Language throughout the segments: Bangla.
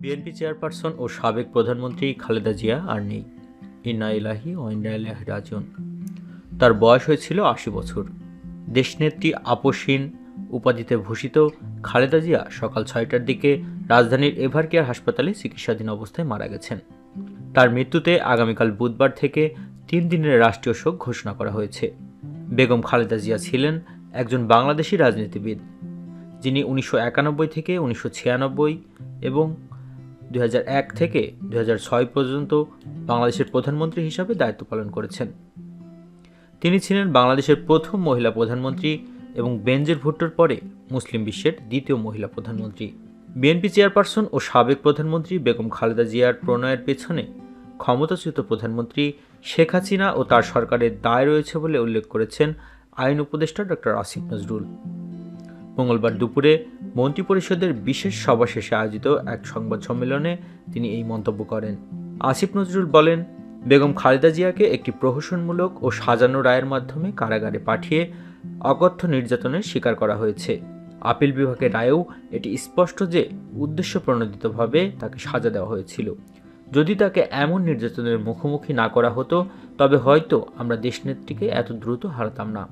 বিএনপি চেয়ারপারসন ও সাবেক প্রধানমন্ত্রী খালেদা জিয়া আর নেই। ইন্না ইলাহি ও ইন্না রাজন তার বয়স হয়েছিল আশি বছর। দেশনেত্রী আপসীন উপাধিতে ভূষিত খালেদা জিয়া সকাল ছয়টার দিকে রাজধানীর এভারকেয়ার হাসপাতালে চিকিৎসাধীন অবস্থায় মারা গেছেন। তার মৃত্যুতে আগামীকাল বুধবার থেকে তিন দিনের রাষ্ট্রীয় শোক ঘোষণা করা হয়েছে। বেগম খালেদা জিয়া ছিলেন একজন বাংলাদেশি রাজনীতিবিদ, যিনি উনিশশো একানব্বই থেকে উনিশশো ছিয়ানব্বই এবং এক থেকে দুই হাজার ছয় পর্যন্ত বাংলাদেশের প্রধানমন্ত্রী হিসাবে দায়িত্ব পালন করেছেন। তিনি ছিলেন বাংলাদেশের প্রথম মহিলা প্রধানমন্ত্রী এবং বেনজির ভুট্টোর পরে মুসলিম বিশ্বের দ্বিতীয় মহিলা প্রধানমন্ত্রী। বিএনপি চেয়ারপারসন ও সাবেক প্রধানমন্ত্রী বেগম খালেদা জিয়ার প্রণয়ের পেছনে ক্ষমতাচ্যুত প্রধানমন্ত্রী শেখ হাসিনা ও তার সরকারের দায় রয়েছে বলে উল্লেখ করেছেন আইন উপদেষ্টা ডক্টর আসিফ নজরুল। মঙ্গলবার দুপুরে মন্ত্রিপরিষদের বিশেষ সভা শেষে আয়োজিত এক সংবাদ সম্মেলনে তিনি এই মন্তব্য করেন। আসিফ নজরুল বলেন, বেগম খালেদা জিয়াকে একটি প্রহসনমূলক ও সাজানো রায়ের মাধ্যমে কারাগারে পাঠিয়ে অকথ্য নির্যাতনের শিকার করা হয়েছে। আপিল বিভাগের রায়েও এটি স্পষ্ট যে উদ্দেশ্য প্রণোদিতভাবে তাকে সাজা দেওয়া হয়েছিল। যদি তাকে এমন নির্যাতনের মুখোমুখি না করা হতো, তবে হয়তো আমরা দেশনেত্রীকে এত দ্রুত হারাতাম না।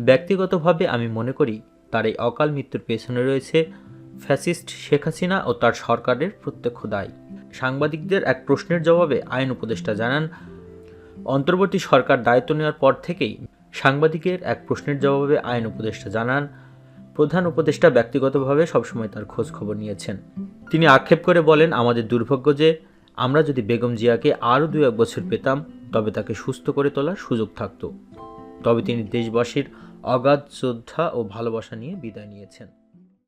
ব্যক্তিগতভাবে আমি মনে করি তার এই অকাল মৃত্যুর পেছনে রয়েছে ফ্যাসিস্ট শেখ হাসিনা ও তার সরকারের প্রত্যক্ষ দায়। সাংবাদিকদের এক প্রশ্নের জবাবে আইন উপদেষ্টা জানান, অন্তর্বর্তী সরকার দায়িত্ব নেওয়ার পর থেকেই সাংবাদিকের এক প্রশ্নের জবাবে আইন উপদেষ্টা জানান, প্রধান উপদেষ্টা ব্যক্তিগতভাবে সবসময় তার খোঁজ খবর নিয়েছেন। তিনি আক্ষেপ করে বলেন, আমাদের দুর্ভাগ্য যে আমরা যদি বেগম জিয়াকে আরও দু এক বছর পেতাম, তবে তাকে সুস্থ করে তোলার সুযোগ থাকতো। তবে তিনি দেশবাসীর অগাধ শ্রদ্ধা ও ভালোবাসা নিয়ে বিদায় নিয়েছেন।